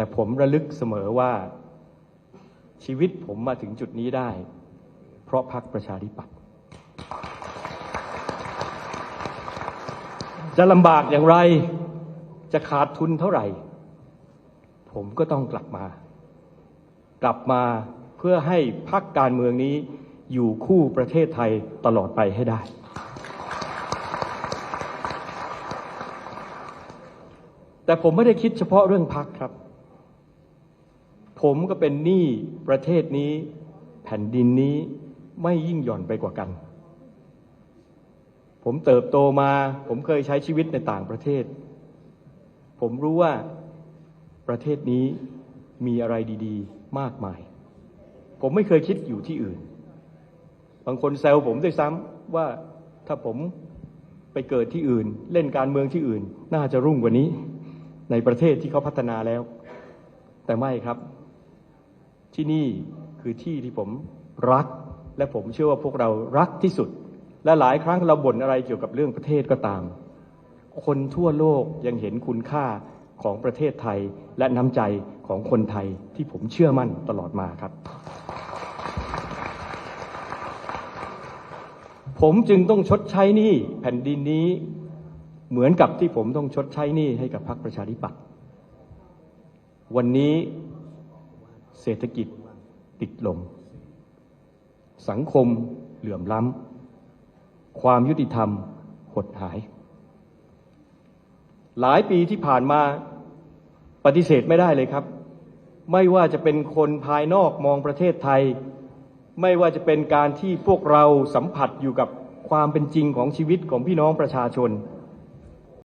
แต่ผมระลึกเสมอว่าชีวิตผมมาถึงจุดนี้ได้ เพราะพรรคประชาธิปัตย์จะลำบากอย่างไรจะขาดทุนเท่าไหร่ ผมก็ต้องกลับมา กลับมาเพื่อให้พรรคการเมืองนี้อยู่คู่ประเทศไทยตลอดไปให้ได้ แต่ผมไม่ได้คิดเฉพาะเรื่องพักครับ ผมก็เป็นหนี้ประเทศนี้แผ่นดินนี้ไม่ยิ่งหย่อนไปกว่ากัน ผมเติบโตมา ผมเคยใช้ชีวิตในต่างประเทศ ผมรู้ว่าประเทศนี้มีอะไรดีๆ มากมาย ผมไม่เคยคิดอยู่ที่อื่น บางคนแซวผมด้วยซ้ำว่าถ้าผมไปเกิดที่อื่น เล่นการเมืองที่อื่น น่าจะรุ่งกว่านี้ ในประเทศที่เขาพัฒนาแล้ว แต่ไม่ครับ ที่นี่คือที่ที่ผมรัก และผมเชื่อว่าพวกเรารักที่สุด และหลายครั้งเราบ่นอะไรเกี่ยวกับเรื่องประเทศก็ตาม คนทั่วโลกยังเห็นคุณค่าของประเทศไทยและน้ำใจของคนไทยที่ผมเชื่อมั่นตลอดมาครับ ผมจึงต้องชดใช้หนี้แผ่นดินนี้เหมือนกับที่ผมต้องชดใช้หนี้ให้กับพรรคประชาธิปัตย์วันนี้ เศรษฐกิจติดลม สังคมเหลื่อมล้ำ ความยุติธรรมหดหาย หลายปีที่ผ่านมาปฏิเสธไม่ได้เลยครับ ไม่ว่าจะเป็นคนภายนอกมองประเทศไทย ไม่ว่าจะเป็นการที่พวกเราสัมผัสอยู่กับความเป็นจริงของชีวิตของพี่น้องประชาชน